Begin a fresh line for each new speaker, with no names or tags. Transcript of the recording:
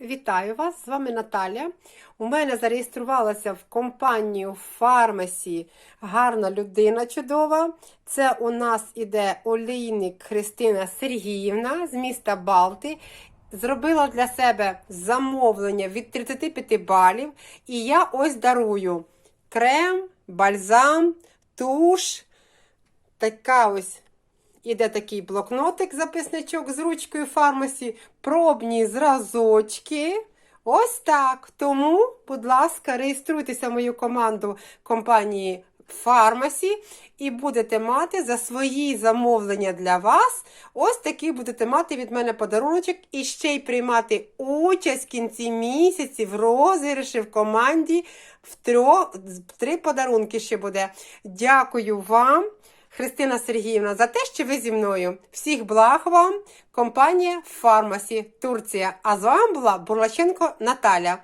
Вітаю вас! З вами Наталя. У мене зареєструвалася в компанію Фармасі гарна людина чудова. Це у нас іде олійник Христина Сергіївна з міста Балти. Зробила для себе замовлення від 35 балів. І я ось дарую крем, бальзам, туш. Така ось Іде такий блокнотик, записничок з ручкою фармасі, пробні зразочки. Ось так. Тому, будь ласка, реєструйтеся в мою команду компанії Фармасі і будете мати за свої замовлення для вас. Ось такий будете мати від мене подаруночок і ще й приймати участь в кінці місяці в розіграші в команді. В трьох, три подарунки ще буде. Дякую вам. Христина Сергіївна, за те, що ви зі мною. Всіх благ вам, компанія Фармасі Турція. А з вами була Бурлаченко Наталя.